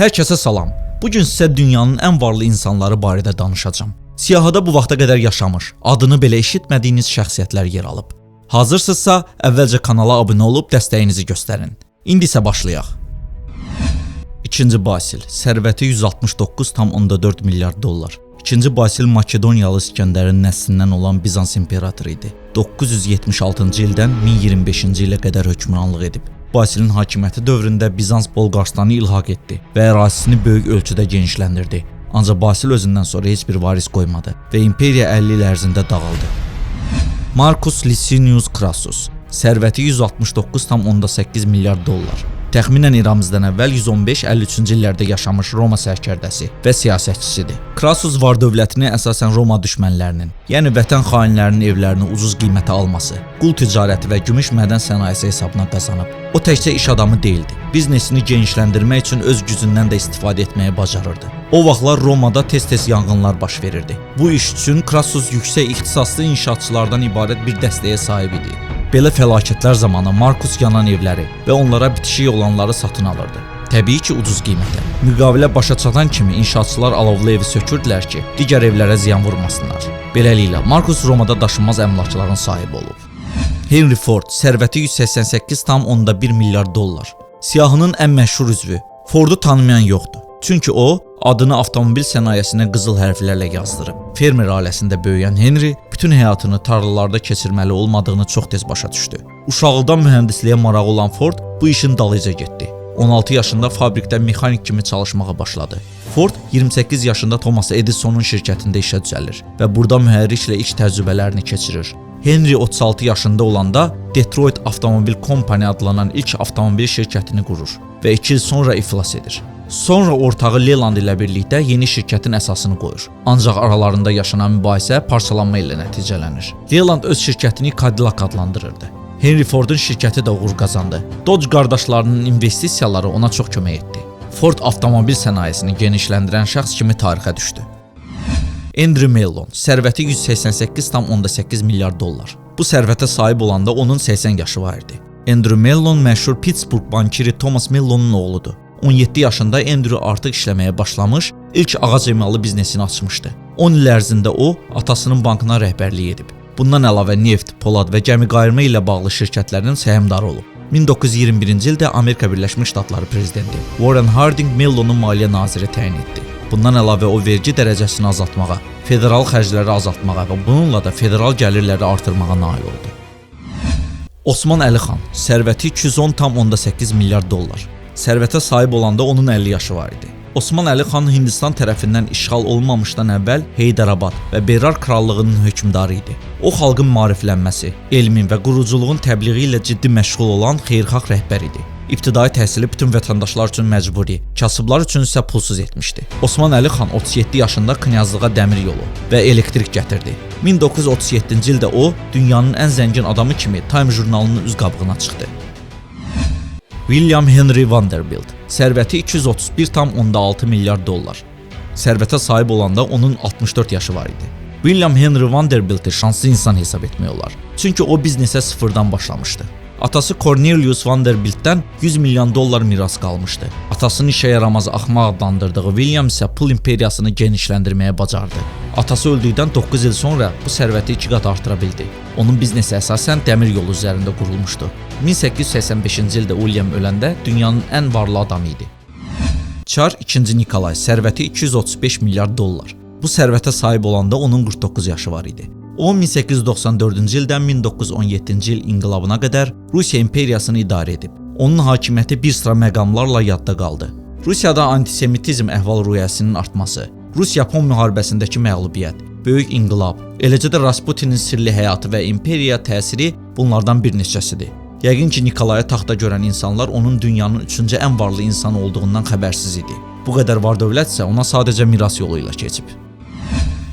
Hər kəsə salam. Bu gün sizə dünyanın ən varlı insanları barədə danışacağam. Siyahıda bu vaxta qədər yaşamış, adını belə eşitmədiyiniz şəxsiyyətlər yer alıb. Hazırsınızsa, əvvəlcə kanala abunə olub dəstəyinizi göstərin. İndi isə başlayaq. İkinci Basil, sərvəti 169,4 milyard dollar. İkinci Basil Makedoniyalı İskəndərin nəslindən olan Bizans imperatoru idi. 976-cı ildən 1025-ci ilə qədər hökmranlıq edib. Basilin hakimiyyəti dövründə Bizans Bolqarıstanı ilhaq etdi və ərazisini böyük ölçüdə genişləndirdi. Ancaq Basil özündən sonra heç bir varis qoymadı və imperiya 50 il ərzində dağıldı. Marcus Licinius Crassus, sərvəti 169,8 milyard dollar. Təxminən eramızdan əvvəl 115-53-cü illərdə yaşamış Roma sərkərdəsi və siyasətçisidir. Crassus var dövlətini əsasən Roma düşmənlərinin, yəni vətən xainlərinin evlərini ucuz qiymətə alması, qul ticarəti və gümüş mədən sənayesi hesabına qazanıb. O təkcə iş adamı deyildi. Biznesini genişləndirmək üçün öz gücündən də istifadə etməyi bacarırdı. O vaxtlar Romada tez-tez yanğınlar baş verirdi. Bu iş üçün Crassus yüksək ixtisaslı inşaatçılardan ibarət bir dəstəyə sahib idi. Belə fəlakətlər zamanı Markus yanan evləri və onlara bitişik olanları satın alırdı. Təbii ki, ucuz qiymətə. Müqavilə başa çatan kimi inşaatçılar alovlu evi sökürdülər ki, digər evlərə ziyan vurmasınlar. Beləliklə, Markus Romada daşınmaz əmlakların sahibi olub. Henry Ford sərvəti 188,1 milyard dollar. Siyahının ən məşhur üzvü. Fordu tanımayan yoxdur. Çünki o adını avtomobil sənayesinə qızıl hərflərlə yazdırıb. Fermer ailəsində böyüyən Henry bütün həyatını tarlalarda keçirməli olmadığını çox tez başa düşdü. Uşaqlıqdan mühəndisliyə marağı olan Ford bu işin dalıyca getdi. 16 yaşında fabrikdə mexanik kimi çalışmağa başladı. Ford 28 yaşında Thomas Edisonun şirkətində işə düzəlir və burada mühərriklə ilk təcrübələrini keçirir. Henry 36 yaşında olanda Detroit Avtomobil Company adlanan ilk avtomobil şirkətini qurur və 2 il sonra iflas edir. Sonra ortağı Leland ilə birlikdə yeni şirkətin əsasını qoyur. Ancaq aralarında yaşanan mübahisə parçalanma ilə nəticələnir. Leland öz şirkətini Cadillac adlandırırdı. Henry Fordun şirkəti də uğur qazandı. Dodge qardaşlarının investisiyaları ona çox kömək etdi. Ford avtomobil sənayesini genişləndirən şəxs kimi tarixə düşdü. Andrew Mellon sərvəti 188,8 milyard dollar. Bu sərvətə sahib olanda onun 80 yaşı var idi. Andrew Mellon məşhur Pittsburgh bankiri Thomas Mellonun oğludur. 17 yaşında Andrew artıq işləməyə başlamış, ilk ağac emalı biznesini açmışdı. 10 il ərzində o atasının bankına rəhbərlik edib. Bundan əlavə neft, polad və gəmi qayırma ilə bağlı şirkətlərin səhmdarı olub. 1921-ci ildə Amerika Birləşmiş Ştatları prezidenti Warren Harding Mellonu maliyyə naziri təyin etdi. Bundan əlavə o vergi dərəcəsini azaltmağa, federal xərcləri azaltmağa və bununla da federal gəlirləri artırmağa nail oldu. Osman Əlixan sərvəti 210,8 milyard dollar. Sərvətə sahib olanda onun 50 yaşı var idi. Osman Əli xan Hindistan tərəfindən işğal olmamışdan əvvəl Heydərabad və Berar krallığının hökmdarı idi. O xalqın maariflənməsi, elmin və quruculuğun təbliği ilə ciddi məşğul olan xeyirxah rəhbər idi. İbtidai təhsili bütün vətəndaşlar üçün məcburi, kasıblar üçün isə pulsuz etmişdi. Osman Əli xan 37 yaşında knyazlığa dəmir yolu və elektrik gətirdi. 1937-ci ildə o dünyanın ən zəngin adamı kimi Time jurnalının üz qabığına çıxdı. William Henry Vanderbilt. Sərvəti 231,6 milyard dollar. Sərvətə sahib olanda onun 64 yaşı var idi. William Henry Vanderbilti şanslı insan hesab etmək olar. Çünki o biznesə sıfırdan başlamışdı. Atası Cornelius Vanderbiltdən 100 milyon dollar miras qalmışdı. Atasının işə yaramaz axmaq adlandırdığı William isə pul imperiyasını genişləndirməyə bacardı. Atası öldükdən 9 il sonra bu sərvəti 2 qat artıra bildi. Onun biznesi əsasən dəmir yolu üzərində qurulmuşdu. 1885-ci ildə William öləndə dünyanın ən varlı adamı idi. Çar 2-ci Nikolay sərvəti 235 milyard dollar. Bu sərvətə sahib olanda onun 49 yaşı var idi. O 1894-cü ildən 1917-ci il inqilabına qədər Rusiya imperiyasını idarə edib. Onun hakimiyyəti bir sıra məqamlarla yadda qaldı. Rusiyada antisemitizm əhval-ruhiyyəsinin artması, Rus-Yapon müharibəsindəki məğlubiyyət, böyük inqilab, eləcə də Rasputinin sirli həyatı və imperiya təsiri bunlardan bir neçəsidir. Yəqin ki, Nikolayı taxta görən insanlar onun dünyanın üçüncü ən varlı insan olduğundan xəbərsiz idi. Bu qədər var-dövlət isə ona sadəcə miras yolu ilə keçib.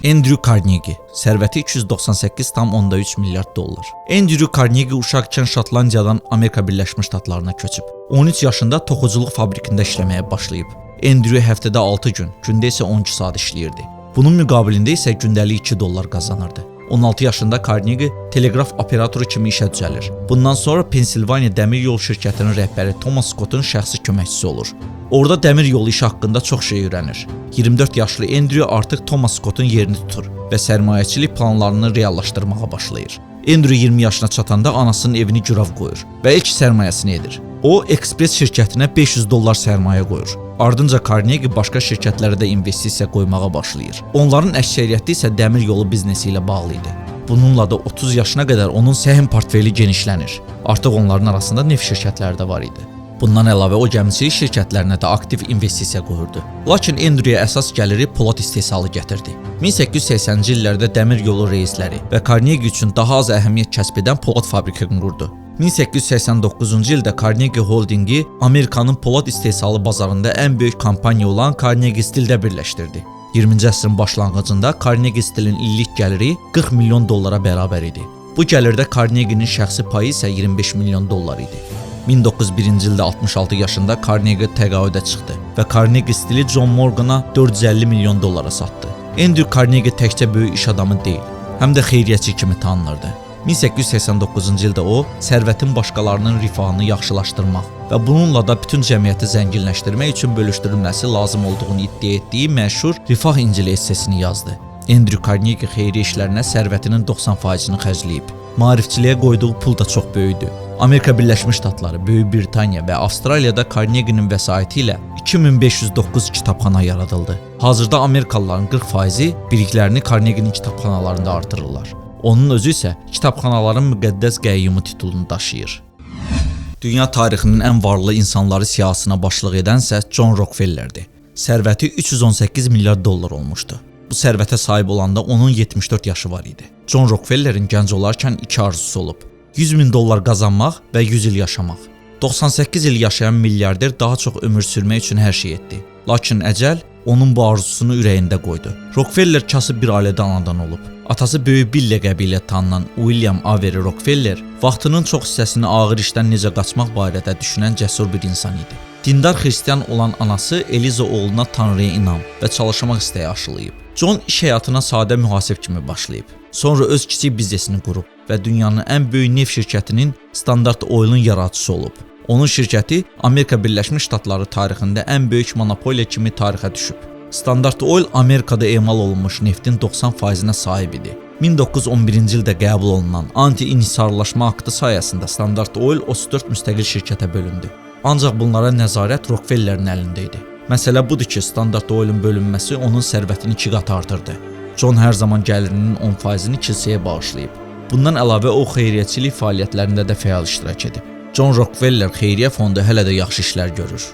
Andrew Carnegie, sərvəti 298,3 milyard dollar. Andrew Carnegie uşaqkən Şotlandiyadan Amerika Birləşmiş Ştatlarına köçüb. 13 yaşında toxuculuq fabrikində işləməyə başlayıb. Andrew həftədə 6 gün, gündə isə 12 saat işləyirdi. Bunun müqabilində isə gündəlik 2 dollar qazanırdı. 16 yaşında Carnegie teleqraf operatoru kimi işə düzəlir. Bundan sonra Pensilvaniya Dəmir Yol şirkətinin rəhbəri Thomas Scottun şəxsi köməkçisi olur. Orada dəmir yolu işi haqqında çox şey öyrənir. 24 yaşlı Andrew artıq Thomas Scottun yerini tutur və sərmayəçilik planlarını reallaşdırmağa başlayır. Andrew 20 yaşına çatanda anasının evini gürav qoyur və ilk sərmayəsini edir. O, Express şirkətinə 500 dollar sərmayə qoyur. Ardınca Carnegie başqa şirkətlərə də investisiya qoymağa başlayır. Onların əksəriyyəti isə dəmir yolu biznesi ilə bağlı idi. Bununla da 30 yaşına qədər onun səhm portfeli genişlənir. Artıq onların arasında neft şirkətləri də var idi. Bundan əlavə o gəmiçilik şirkətlərinə də aktiv investisiya qoyurdu. Lakin Andrew-ya əsas gəliri polad istehsalı gətirdi. 1880-ci illərdə dəmir yolu reysləri və Carnegie üçün daha az əhəmiyyət kəsb edən polad fabrikasını qurdu. 1889-cu ildə Carnegie Holdingi Amerikanın polad istehsalı bazarında ən böyük kompaniya olan Carnegie Steel-də birləşdirdi. 20-ci əsrin başlanğıcında Carnegie Steel-in illik gəliri 40 milyon dollara bərabər idi. Bu gəlirdə Carnegie-nin şəxsi payı isə 25 milyon dollar idi. 1901-ci ildə 66 yaşında Carnegie təqaüdə çıxdı və Carnegie Steel-i John Morgana 450 milyon dollara satdı. Andrew Carnegie təkcə böyük iş adamı deyil, həm də xeyriyyəçi kimi tanınırdı. 1889-cu ildə o, sərvətin başqalarının rifahını yaxşılaşdırmaq və bununla da bütün cəmiyyəti zənginləşdirmək üçün bölüşdürülməsi lazım olduğunu iddia etdiyi məşhur Rifah İncili essesini yazdı. Andrew Carnegie xeyriyyə işlərinə sərvətinin 90%-ni xərcləyib. Maarifçiliyə qoyduğu pul da çox böyükdür. Amerika Birləşmiş Ştatları, Böyük Britaniya və Avstraliyada Carnegie-nin vəsaiti ilə 2509 kitabxana yaradıldı. Hazırda Amerikalıların 40%-i biliklərini Carnegie-nin kitabxanalarında artırırlar. Onun özü isə kitabxanaların müqəddəs qəyyumu titulunu daşıyır. Dünya tarixinin ən varlı insanları siyahısına başlıq edənsə John Rockefellerdir. Sərvəti 318 milyard dollar olmuşdu. Bu sərvətə sahib olanda onun 74 yaşı var idi. John Rockefellerin gənc olarkən iki arzusu olub. 100 min dollar qazanmaq və 100 il yaşamaq. 98 il yaşayan milyarder daha çox ömür sürmək üçün hər şey etdi. Lakin əcəl onun bu arzusunu ürəyində qoydu. Rockefeller kasıb bir ailədə anadan olub. Atası böyük Bill ləqəbi ilə tanınan William Avery Rockefeller vaxtının çox hissəsini ağır işdən necə qaçmaq barədə düşünən cəsur bir insan idi. Dindar xristian olan anası Eliza oğluna Tanrıya inam və çalışmaq istəyi aşılayıb. John iş həyatına sadə mühasib kimi başlayıb. Sonra öz kiçik biznesini qurub və dünyanın ən böyük neft şirkətinin Standard Oil-un yaradıcısı olub. Onun şirkəti Amerika Birləşmiş Ştatları tarixində ən böyük monopoliya kimi tarixə düşüb. Standard Oil Amerikada emal olunmuş neftin 90%-nə sahib idi. 1911-ci ildə qəbul olunan anti-inhisarlaşma aktı sayəsində Standard Oil 34 müstəqil şirkətə bölündü. Ancaq bunlara nəzarət Rockefellerin əlində idi. Məsələ budur ki, Standard Oil-un bölünməsi onun sərvətini 2 qat artırdı. John hər zaman gəlirinin 10%-ni kilsəyə bağışlayıb. Bundan əlavə o xeyriyyəçilik fəaliyyətlərində də fəal iştirak edib. John Rockefeller xeyriyyə fondu hələ də yaxşı işlər görür.